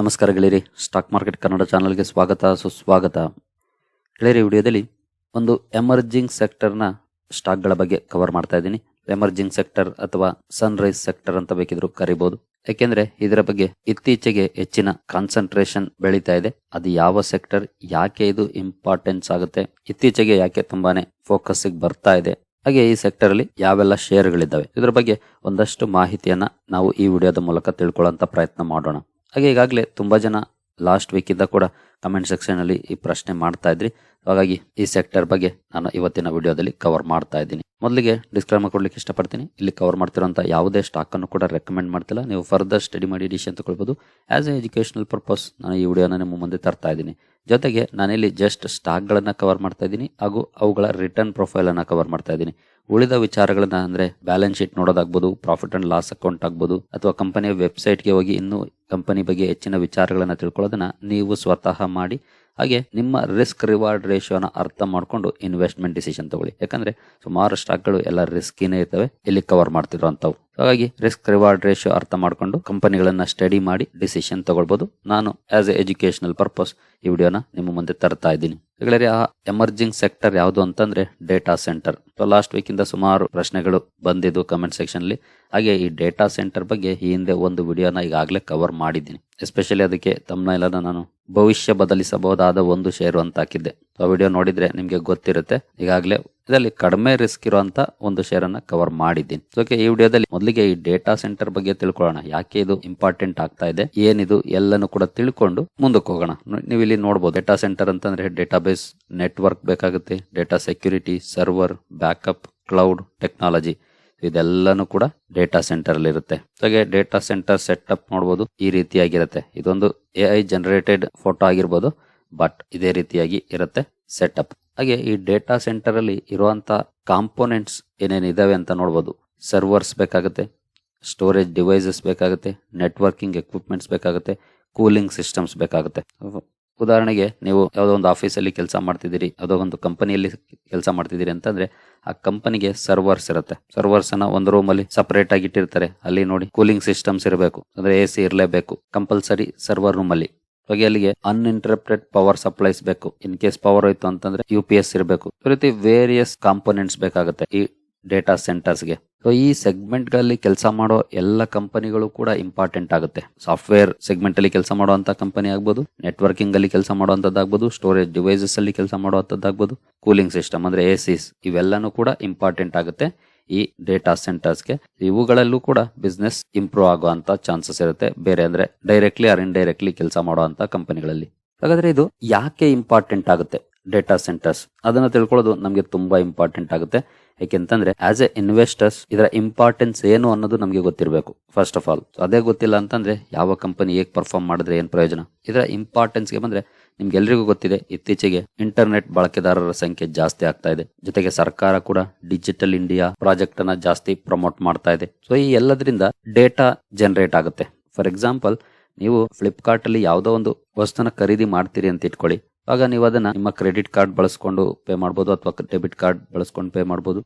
ನಮಸ್ಕಾರ ಗೆಳೆಯರಿ stock market Kannada ಚಾನಲ್ಗೆ ಸ್ವಾಗತ, ಸುಸ್ವಾಗತ. ಗೆಳೆಯರಿ ವಿಡಿಯೋದಲ್ಲಿ ಒಂದು ಎಮರ್ಜಿಂಗ್ ಸೆಕ್ಟರ್ನ ಸ್ಟಾಕ್ಗಳ ಬಗ್ಗೆ ಕವರ್ ಮಾಡ್ತಾ ಇದ್ದೀನಿ. ಎಮರ್ಜಿಂಗ್ ಸೆಕ್ಟರ್ ಅಥವಾ ಸನ್ ರೈಸ್ ಸೆಕ್ಟರ್ ಅಂತ ಬೇಕಿದ್ರು ಕರಿಬಹುದು ಯಾಕೆಂದ್ರೆ ಇದರ ಬಗ್ಗೆ ಇತ್ತೀಚೆಗೆ ಹೆಚ್ಚಿನ ಕಾನ್ಸಂಟ್ರೇಷನ್ ಬೆಳೀತಾ ಇದೆ. ಅದು ಯಾವ ಸೆಕ್ಟರ್ ಯಾಕೆ ಇದು ಇಂಪಾರ್ಟೆನ್ಸ್ ಆಗುತ್ತೆ, ಇತ್ತೀಚೆಗೆ ಯಾಕೆ ತುಂಬಾನೇ ಫೋಕಸ್ ಬರ್ತಾ ಇದೆ. ಹಾಗೆ ಈ ಸೆಕ್ಟರ್ ಅಲ್ಲಿ ಯಾವೆಲ್ಲ ಶೇರ್ಗಳಿದ್ದಾವೆ ಇದರ ಬಗ್ಗೆ ಒಂದಷ್ಟು ಮಾಹಿತಿಯನ್ನ ನಾವು ಈ ವಿಡಿಯೋದ ಮೂಲಕ ತಿಳ್ಕೊಳ್ಳುವಂತ ಪ್ರಯತ್ನ ಮಾಡೋಣ. ಹಾಗೆ ಈಗಾಗಲೇ ತುಂಬ ಜನ ಲಾಸ್ಟ್ ವೀಕಿಂದ ಕೂಡ ಕಮೆಂಟ್ ಸೆಕ್ಷನಲ್ಲಿ ಈ ಪ್ರಶ್ನೆ ಮಾಡ್ತಾ ಇದ್ರಿ. ಹಾಗಾಗಿ ಈ ಸೆಕ್ಟರ್ ಬಗ್ಗೆ ನಾನು ಇವತ್ತಿನ ವಿಡಿಯೋದಲ್ಲಿ ಕವರ್ ಮಾಡ್ತಾ ಇದ್ದೀನಿ. ಮೊದಲಿಗೆ ಡಿಸ್ಕ್ಲೈಮರ್ ಕೊಡ್ಲಿಕ್ಕೆ ಇಷ್ಟಪಡ್ತೀನಿ. ಇಲ್ಲಿ ಕವರ್ ಮಾಡ್ತಿರೋಂಥ ಯಾವುದೇ ಸ್ಟಾಕ್ ಅನ್ನು ಕೂಡ ರೆಕಮೆಂಡ್ ಮಾಡ್ತಿಲ್ಲ. ನೀವು ಫರ್ದರ್ ಸ್ಟಡಿ ಮಾಡಿ ಡಿಸಿಷನ್ ತಗೊಳ್ಬೋದು. ಆಸ್ ಎ ಎಜುಕೇಶನಲ್ ಪರ್ಪಸ್ ನಾನು ಈ ವಿಡಿಯೋನ ನಿಮ್ಮ ಮುಂದೆ ತರ್ತಾ ಇದ್ದೀನಿ. ಜೊತೆಗೆ ನಾನಿಲ್ಲಿ ಜಸ್ಟ್ ಸ್ಟಾಕ್ಗಳನ್ನು ಕವರ್ ಮಾಡ್ತಾ ಇದ್ದೀನಿ ಹಾಗೂ ಅವುಗಳ ರಿಟರ್ನ್ ಪ್ರೊಫೈಲನ್ನು ಕವರ್ ಮಾಡ್ತಾ ಇದ್ದೀನಿ. ಉಳಿದ ವಿಚಾರಗಳನ್ನ ಅಂದರೆ ಬ್ಯಾಲೆನ್ಸ್ ಶೀಟ್ ನೋಡೋದಾಗ್ಬೋದು ಪ್ರಾಫಿಟ್ ಅಂಡ್ ಲಾಸ್ ಅಕೌಂಟ್ ಆಗ್ಬೋದು, ಅಥವಾ ಕಂಪನಿಯ ವೆಬ್ಸೈಟ್ಗೆ ಹೋಗಿ ಇನ್ನೂ ಕಂಪನಿ ಬಗ್ಗೆ ಹೆಚ್ಚಿನ ವಿಚಾರಗಳನ್ನು ತಿಳ್ಕೊಳ್ಳೋದನ್ನ ನೀವು ಸ್ವತಃ ಮಾಡಿ. ಹಾಗೆ ನಿಮ್ಮ ರಿಸ್ಕ್ ರಿವಾರ್ಡ್ ರೇಷಿಯೋನ ಅರ್ಥ ಮಾಡ್ಕೊಂಡು ಇನ್ವೆಸ್ಟ್ಮೆಂಟ್ ಡಿಸಿಷನ್ ತಗೊಳ್ಳಿ. ಯಾಕಂದ್ರೆ ಸುಮಾರು ಸ್ಟಾಕ್ಗಳು ಎಲ್ಲ ರಿಸ್ಕಿನೇ ಇರ್ತವೆ. ಇಲ್ಲಿ ಕವರ್ ಮಾಡ್ತಿರುವಂತವು ಹಾಗಾಗಿ ರಿಸ್ಕ್ ರಿವಾರ್ಡ್ ರೇಷಿಯೋ ಅರ್ಥ ಮಾಡಿಕೊಂಡು ಕಂಪನಿಗಳನ್ನ ಸ್ಟಡಿ ಮಾಡಿ ಡಿಸಿಷನ್ ತಗೊಳ್ಬಹುದು ನಾನು ಆಸ್ ಎ ಎಜುಕೇಶನಲ್ ಪರ್ಪಸ್ ಈ ವಿಡಿಯೋನ ನಿಮ್ಮ ಮುಂದೆ ತರ್ತಾ ಇದ್ದೀನಿ. ಗೆಳೆಯರೆ, ಆ ಎಮರ್ಜಿಂಗ್ ಸೆಕ್ಟರ್ ಯಾವುದು ಅಂತಂದ್ರೆ ಡೇಟಾ ಸೆಂಟರ್ ಲಾಸ್ಟ್ ವೀಕ್ ಇಂದ ಸುಮಾರು ಪ್ರಶ್ನೆಗಳು ಬಂದಿದ್ದು ಕಮೆಂಟ್ ಸೆಕ್ಷನ್ ಅಲ್ಲಿ. ಹಾಗೆ ಈ ಡೇಟಾ ಸೆಂಟರ್ ಬಗ್ಗೆ ಈ ಹಿಂದೆ ಒಂದು ವಿಡಿಯೋನ ಈಗಾಗಲೇ ಕವರ್ ಮಾಡಿದ್ದೀನಿ. ಎಸ್ಪೆಷಲಿ ಅದಕ್ಕೆ ತಮ್ಮನೆಲ್ಲ ನಾನು ಭವಿಷ್ಯ ಬದಲಿಸಬಹುದಾದ ಒಂದು ಶೇರು ಅಂತ ಹಾಕಿದ್ದೆ. ಆ ವಿಡಿಯೋ ನೋಡಿದ್ರೆ ನಿಮ್ಗೆ ಗೊತ್ತಿರುತ್ತೆ. ಈಗಾಗಲೇ ಇದರಲ್ಲಿ ಕಡಿಮೆ ರಿಸ್ಕ್ ಇರುವಂತ ಒಂದು ಶೇರ್ ಅನ್ನ ಕವರ್ ಮಾಡಿದ್ದೀನಿ. ಓಕೆ ಈ ವಿಡಿಯೋದಲ್ಲಿ ಮೊದಲಿಗೆ ಈ ಡೇಟಾ ಸೆಂಟರ್ ಬಗ್ಗೆ ತಿಳ್ಕೊಳ್ಳೋಣ. ಯಾಕೆ ಇದು ಇಂಪಾರ್ಟೆಂಟ್ ಆಗ್ತಾ ಇದೆ? ಏನಿದು? ಎಲ್ಲನೂ ಕೂಡ ತಿಳ್ಕೊಂಡು ಮುಂದಕ್ಕೆ ಹೋಗೋಣ. ನೀವು ಇಲ್ಲಿ ನೋಡಬಹುದು ಡೇಟಾ ಸೆಂಟರ್ ಅಂತಂದ್ರೆ ಡೇಟಾಬೇಸ್ ನೆಟ್ವರ್ಕ್ ಬೇಕಾಗುತ್ತೆ. Data security server backup cloud technology ಇದೆಲ್ಲನೂ ಕೂಡ ಡೇಟಾ ಸೆಂಟರ್ ಅಲ್ಲಿ ಇರುತ್ತೆ. ಹಾಗೆ ಡೇಟಾ ಸೆಂಟರ್ ಸೆಟಪ್ ನೋಡಬಹುದು ಈ ರೀತಿಯಾಗಿರುತ್ತೆ. ಇದೊಂದು ಎ ಜನರೇಟೆಡ್ ಫೋಟೋ ಆಗಿರ್ಬೋದು. ಬಟ್ ಇದೇ ರೀತಿಯಾಗಿ ಇರುತ್ತೆ ಸೆಟಪ್ ಹಾಗೆ ಈ ಡೇಟಾ ಸೆಂಟರ್ ಅಲ್ಲಿ ಇರುವಂತ ಕಾಂಪೋನೆಂಟ್ಸ್ ಏನೇನಿದಾವೆ ಅಂತ ನೋಡಬಹುದು ಸರ್ವರ್ಸ್ ಬೇಕಾಗುತ್ತೆ ಸ್ಟೋರೇಜ್ ಡಿವೈಸಸ್ ಬೇಕಾಗುತ್ತೆ ನೆಟ್ವರ್ಕಿಂಗ್ ಎಕ್ವಿಪ್ಮೆಂಟ್ಸ್ ಬೇಕಾಗುತ್ತೆ ಕೂಲಿಂಗ್ ಸಿಸ್ಟಮ್ಸ್ ಬೇಕಾಗುತ್ತೆ. ಉದಾಹರಣೆಗೆ ನೀವು ಯಾವುದೋ ಒಂದು ಆಫೀಸಲ್ಲಿ ಕೆಲಸ ಮಾಡ್ತಿದ್ದೀರಿ, ಯಾವುದೋ ಒಂದು ಕಂಪನಿಯಲ್ಲಿ ಕೆಲಸ ಮಾಡ್ತಿದ್ದೀರಿ ಅಂತಂದ್ರೆ ಆ ಕಂಪನಿಗೆ ಸರ್ವರ್ಸ್ ಇರುತ್ತೆ. ಸರ್ವರ್ಸ್ ಅನ್ನ ಒಂದು ರೂಮ್ ಅಲ್ಲಿ ಸಪರೇಟ್ ಆಗಿ ಇಟ್ಟಿರ್ತಾರೆ. ಅಲ್ಲಿ ನೋಡಿ ಕೂಲಿಂಗ್ ಸಿಸ್ಟಮ್ಸ್ ಇರಬೇಕು. ಅಂದ್ರೆ ಎ ಸಿ ಇರಲೇಬೇಕು. ಕಂಪಲ್ಸರಿ ಸರ್ವರ್ ರೂಮ್ ಅಲ್ಲಿ. ಹಾಗೆ ಅಲ್ಲಿಗೆ ಅನ್ಇಂಟರಪ್ಟೆಡ್ ಪವರ್ ಸಪ್ಲೈಸ್ ಬೇಕು. ಇನ್ ಕೇಸ್ ಪವರ್ ಹೋಯ್ತು ಅಂತಂದ್ರೆ ಯು ಪಿ ಎಸ್ ಇರಬೇಕು. ಈ ರೀತಿ ವೇರಿಯಸ್ ಕಾಂಪೋನೆಂಟ್ಸ್ ಬೇಕಾಗುತ್ತೆ ಈ ಡೇಟಾ ಸೆಂಟರ್ಸ್ಗೆ ಸೊ ಈ ಸೆಗ್ಮೆಂಟ್ಗಳಲ್ಲಿ ಕೆಲಸ ಮಾಡೋ ಎಲ್ಲ ಕಂಪನಿಗಳು ಕೂಡ ಇಂಪಾರ್ಟೆಂಟ್ ಆಗುತ್ತೆ. ಸಾಫ್ಟ್ವೇರ್ ಸೆಗ್ಮೆಂಟ್ ಅಲ್ಲಿ ಕೆಲಸ ಮಾಡುವಂತ ಕಂಪನಿ ಆಗ್ಬೋದು ನೆಟ್ವರ್ಕಿಂಗ್ ಅಲ್ಲಿ ಕೆಲಸ ಮಾಡುವಂತದ್ದಾಗ್ಬೋದು ಸ್ಟೋರೇಜ್ ಡಿವೈಸಸ್ ಅಲ್ಲಿ ಕೆಲಸ ಮಾಡುವಂತದ್ದಾಗ್ಬೋದು ಕೂಲಿಂಗ್ ಸಿಸ್ಟಮ್ ಅಂದ್ರೆ ಎ ಸಿಸ್ ಇವೆಲ್ಲನೂ ಕೂಡ ಇಂಪಾರ್ಟೆಂಟ್ ಆಗುತ್ತೆ. ಈ ಡೇಟಾ ಸೆಂಟರ್ಸ್ಗೆ ಇವುಗಳಲ್ಲೂ ಕೂಡ ಬಿಸ್ನೆಸ್ ಇಂಪ್ರೂವ್ ಆಗುವಂತ ಚಾನ್ಸಸ್ ಇರುತ್ತೆ. ಬೇರೆ ಅಂದ್ರೆ ಡೈರೆಕ್ಟ್ಲಿ ಆರ್ ಇಂಡೈರೆಕ್ಟ್ಲಿ ಕೆಲಸ ಮಾಡುವಂತ ಕಂಪನಿಗಳಲ್ಲಿ ಹಾಗಾದ್ರೆ ಇದು ಯಾಕೆ ಇಂಪಾರ್ಟೆಂಟ್ ಆಗುತ್ತೆ? ಡೇಟಾ ಸೆಂಟರ್ಸ್ ಅದನ್ನ ತಿಳ್ಕೊಳ್ಳೋದು ನಮಗೆ ತುಂಬಾ ಇಂಪಾರ್ಟೆಂಟ್ ಆಗುತ್ತೆ. ಯಾಕೆಂತಂದ್ರೆ ಆಸ್ ಎ ಇನ್ವೆಸ್ಟರ್ಸ್ ಇದರ ಇಂಪಾರ್ಟೆನ್ಸ್ ಏನು ಅನ್ನೋದು ನಮಗೆ ಗೊತ್ತಿರಬೇಕು ಫಸ್ಟ್ ಆಫ್ ಆಲ್ ಅದೇ ಗೊತ್ತಿಲ್ಲ ಅಂತಂದ್ರೆ, ಯಾವ ಕಂಪನಿ ಹೇಗೆ ಪರ್ಫಾರ್ಮ್ ಮಾಡಿದ್ರೆ ಏನ್ ಪ್ರಯೋಜನ? ಇದರ ಇಂಪಾರ್ಟೆನ್ಸ್ಗೆ ಬಂದ್ರೆ, ನಿಮ್ಗೆ ಎಲ್ರಿಗೂ ಗೊತ್ತಿದೆ, ಇತ್ತೀಚೆಗೆ ಇಂಟರ್ನೆಟ್ ಬಳಕೆದಾರರ ಸಂಖ್ಯೆ ಜಾಸ್ತಿ ಆಗ್ತಾ ಇದೆ. ಜೊತೆಗೆ ಸರ್ಕಾರ ಕೂಡ ಡಿಜಿಟಲ್ ಇಂಡಿಯಾ ಪ್ರಾಜೆಕ್ಟ್ ಅನ್ನ ಜಾಸ್ತಿ ಪ್ರಮೋಟ್ ಮಾಡ್ತಾ ಇದೆ. ಸೊ ಈ ಎಲ್ಲದರಿಂದ ಡೇಟಾ ಜನರೇಟ್ ಆಗುತ್ತೆ. ಫಾರ್ ಎಕ್ಸಾಂಪಲ್ ನೀವು ಫ್ಲಿಪ್ಕಾರ್ಟ್ ಅಲ್ಲಿ ಯಾವುದೋ ಒಂದು ವಸ್ತುನ ಖರೀದಿ ಮಾಡ್ತೀರಿ ಅಂತ ಇಟ್ಕೊಳ್ಳಿ. ಆಗ ನೀವು ಅದನ್ನ ನಿಮ್ಮ ಕ್ರೆಡಿಟ್ ಕಾರ್ಡ್ ಬಳಸ್ಕೊಂಡು ಪೇ ಮಾಡಬಹುದು ಅಥವಾ ಡೆಬಿಟ್ ಕಾರ್ಡ್ ಬಳಸ್ಕೊಂಡು ಪೇ ಮಾಡಬಹುದು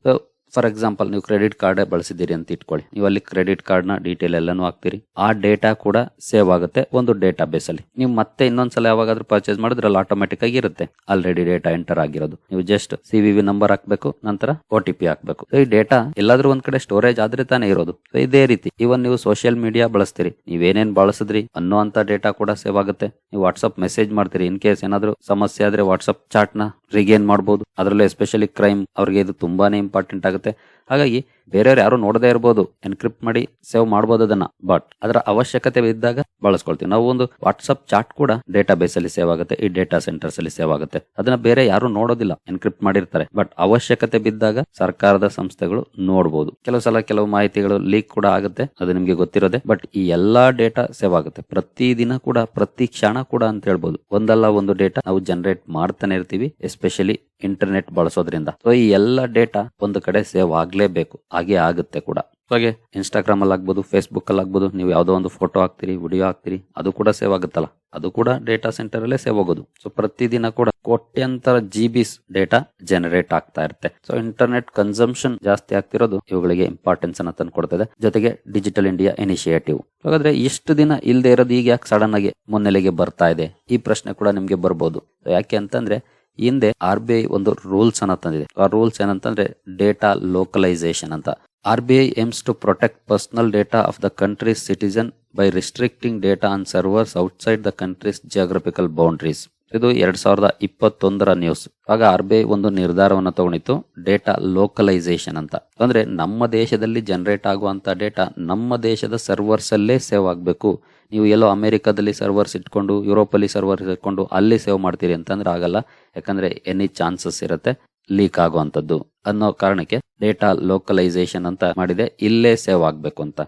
ಫಾರ್ ಎಕ್ಸಾಂಪಲ್ ನೀವು ಕ್ರೆಡಿಟ್ ಕಾರ್ಡ್ ಬಳಸಿದ್ದೀರಿ ಅಂತ ಇಟ್ಕೊಳ್ಳಿ. ನೀವು ಅಲ್ಲಿ ಕ್ರೆಡಿಟ್ ಕಾರ್ಡ್ನ ಡೀಟೇಲ್ ಎಲ್ಲಾನು ಹಾಕ್ತೀರಿ. ಆ ಡೇಟಾ ಕೂಡ ಸೇವ್ ಆಗುತ್ತೆ ಒಂದು ಡೇಟಾ ಬೇಸ್ ಅಲ್ಲಿ. ನೀವು ಮತ್ತೆ ಇನ್ನೊಂದ್ಸಲ ಯಾವಾಗಾದ್ರೂ ಪರ್ಚೇಸ್ ಮಾಡಿದ್ರೆ ಅಲ್ಲಿ ಆಟೋಮೆಟಿಕ್ ಆಗಿ ಇರುತ್ತೆ. ಆಲ್ರೆಡಿ ಡೇಟಾ ಎಂಟರ್ ಆಗಿರೋದು. ನೀವು ಜಸ್ಟ್ ಸಿ ವಿ ನಂಬರ್ ಹಾಕ್ಬೇಕು, ನಂತರ ಒ ಟಿ ಪಿ ಹಾಕ್ಬೇಕು. ಈ ಡೇಟಾ ಎಲ್ಲಾದ್ರೂ ಒಂದ್ ಕಡೆ ಸ್ಟೋರೇಜ್ ಆದ್ರೆ ತಾನೇ ಇರೋದು. ಇದೇ ರೀತಿ. ಇವನ್ ನೀವು ಸೋಷಿಯಲ್ ಮೀಡಿಯಾ ಬಳಸ್ತೀರಿ. ನೀವೇನೇನ್ ಬಳಸಿದ್ರಿ ಅನ್ನೋ ಡೇಟಾ ಕೂಡ ಸೇವ್ ಆಗುತ್ತೆ. ನೀವು ವಾಟ್ಸ್ಆಪ್ ಮೆಸೇಜ್ ಮಾಡ್ತೀರಿ. ಇನ್ ಕೇಸ್ ಏನಾದ್ರು ಸಮಸ್ಯೆ ಆದ್ರೆ ವಾಟ್ಸ್ಆಪ್ ಚಾಟ್ನ ರಿಗೇನ್ ಮಾಡಬಹುದು ಅದರಲ್ಲೂ ಎಸ್ಪೆಷಲಿ ಕ್ರೈಮ್ ಅವ್ರಿಗೆ ಇದು ತುಂಬಾನೇ ಇಂಪಾರ್ಟೆಂಟ್ ಆಗುತ್ತೆ. muerte ಹಾಗಾಗಿ ಬೇರೆಯವ್ರು ಯಾರು ನೋಡದೇ ಇರಬಹುದು ಎನ್ಕ್ರಿಪ್ಟ್ ಮಾಡಿ ಸೇವ್ ಮಾಡಬಹುದು ಅದನ್ನ. ಬಟ್ ಅದರ ಅವಶ್ಯಕತೆ ಇದ್ದಾಗ ಬಳಸ್ಕೊಳ್ತೀವಿ. ನಾವು ಒಂದು ವಾಟ್ಸ್ಆಪ್ ಚಾಟ್ ಕೂಡ ಡೇಟಾ ಬೇಸ್ ಅಲ್ಲಿ ಸೇವ್ ಆಗುತ್ತೆ. ಈ ಡೇಟಾ ಸೆಂಟರ್ಸ್ ಅಲ್ಲಿ ಸೇವ್ ಆಗುತ್ತೆ. ಅದನ್ನ ಬೇರೆ ಯಾರು ನೋಡೋದಿಲ್ಲ. ಎನ್ಕ್ರಿಪ್ಟ್ ಮಾಡಿರ್ತಾರೆ. ಬಟ್ ಅವಶ್ಯಕತೆ ಬಿದ್ದಾಗ ಸರ್ಕಾರದ ಸಂಸ್ಥೆಗಳು ನೋಡಬಹುದು ಕೆಲವು ಸಲ ಕೆಲವು ಮಾಹಿತಿಗಳು ಲೀಕ್ ಕೂಡ ಆಗುತ್ತೆ. ಅದು ನಿಮ್ಗೆ ಗೊತ್ತಿರೋದೆ. ಬಟ್ ಈ ಎಲ್ಲಾ ಡೇಟಾ ಸೇವ್ ಆಗುತ್ತೆ. ಪ್ರತಿ ದಿನ ಕೂಡ, ಪ್ರತಿ ಕ್ಷಣ ಕೂಡ ಅಂತ ಹೇಳ್ಬೋದು. ಒಂದಲ್ಲ ಒಂದು ಡೇಟಾ ನಾವು ಜನರೇಟ್ ಮಾಡ್ತಾನೆ ಇರ್ತೀವಿ. ಎಸ್ಪೆಷಲಿ ಇಂಟರ್ನೆಟ್ ಬಳಸೋದ್ರಿಂದ. ಸೊ ಈ ಎಲ್ಲ ಡೇಟಾ ಒಂದು ಕಡೆ ಸೇವ್ ಆಗ್ಲೇಬೇಕು ಹಾಗೆ ಆಗುತ್ತೆ ಕೂಡ. ಹಾಗೆ ಇನ್ಸ್ಟಾಗ್ರಾಮ್ ಅಲ್ಲಿ ಆಗ್ಬೋದು ಫೇಸ್ಬುಕ್ ಅಲ್ಲಿ ಆಗ್ಬೋದು, ನೀವು ಯಾವುದೋ ಒಂದು ಫೋಟೋ ಹಾಕ್ತೀರಿ ವಿಡಿಯೋ ಹಾಕ್ತೀರಿ, ಅದು ಕೂಡ ಸೇವ್ ಆಗುತ್ತಲ್ಲ. ಅದು ಕೂಡ ಡೇಟಾ ಸೆಂಟರ್ ಅಲ್ಲೇ ಸೇವ್ ಆಗೋದು. ಸೊ ಪ್ರತಿದಿನ ಕೂಡ ಕೋಟ್ಯಂತರ ಜಿ ಬಿಸ್ ಡೇಟಾ ಜನರೇಟ್ ಆಗ್ತಾ ಇರುತ್ತೆ. ಸೊ ಇಂಟರ್ನೆಟ್ ಕನ್ಸಂಪ್ಷನ್ ಜಾಸ್ತಿ ಆಗ್ತಿರೋದು ಇವುಗಳಿಗೆ ಇಂಪಾರ್ಟೆನ್ಸ್ ಅನ್ನ ತಂದು ಜೊತೆಗೆ ಡಿಜಿಟಲ್ ಇಂಡಿಯಾ ಇನಿಷಿಯೇಟಿವ್ ಹಾಗಾದ್ರೆ ಇಷ್ಟು ದಿನ ಇಲ್ಲದೆ ಇರೋದು ಈಗ ಯಾಕೆ ಸಡನ್ ಆಗಿ ಮುನ್ನೆಲೆಗೆ ಬರ್ತಾ ಇದೆ? ಈ ಪ್ರಶ್ನೆ ಕೂಡ ನಿಮ್ಗೆ ಬರ್ಬೋದು. ಯಾಕೆ ಅಂತಂದ್ರೆ ಹಿಂದೆ ಆರ್ ಬಿ ಐ ಒಂದು ರೂಲ್ಸ್ ಅನ್ನ ತಂದಿದೆ. ಆ ರೂಲ್ಸ್ ಏನಂತಂದ್ರೆ ಡೇಟಾ ಲೋಕಲೈಸೇಷನ್ ಅಂತ. R B I aims to protect personal data of the country's citizen by restricting data on servers outside the country's geographical boundaries ಇದು ಎರಡ್ ಸಾವಿರದ ಇಪ್ಪತ್ತೊಂದರ ನ್ಯೂಸ್ ಆಗ ಆರ್ ಬಿ ಐ ಒಂದು ನಿರ್ಧಾರವನ್ನು ತಗೊಂಡಿತ್ತು ಡೇಟಾ ಲೋಕಲೈಸೇಷನ್ ಅಂತ. ಅಂದ್ರೆ ನಮ್ಮ ದೇಶದಲ್ಲಿ ಜನರೇಟ್ ಆಗುವಂತ ಡೇಟಾ ನಮ್ಮ ದೇಶದ ಸರ್ವರ್ಸ್ ಅಲ್ಲೇ ಸೇವ್ ಆಗಬೇಕು. ನೀವು ಎಲ್ಲೋ ಅಮೆರಿಕಾದಲ್ಲಿ ಸರ್ವರ್ಸ್ ಇಟ್ಕೊಂಡು, ಯುರೋಪಲ್ಲಿ ಸರ್ವರ್ಸ್ ಇಟ್ಕೊಂಡು ಅಲ್ಲಿ ಸೇವ್ ಮಾಡ್ತೀರಿ ಅಂತಂದ್ರೆ ಆಗಲ್ಲ. ಯಾಕಂದ್ರೆ ಎನಿ ಚಾನ್ಸಸ್ ಇರುತ್ತೆ ಲೀಕ್ ಆಗುವಂಥದ್ದು ಅನ್ನೋ ಕಾರಣಕ್ಕೆ ಡೇಟಾ ಲೋಕಲೈಸೇಷನ್ ಅಂತ ಮಾಡಿದೆ, ಇಲ್ಲೇ ಸೇವ್ ಆಗ್ಬೇಕು ಅಂತ.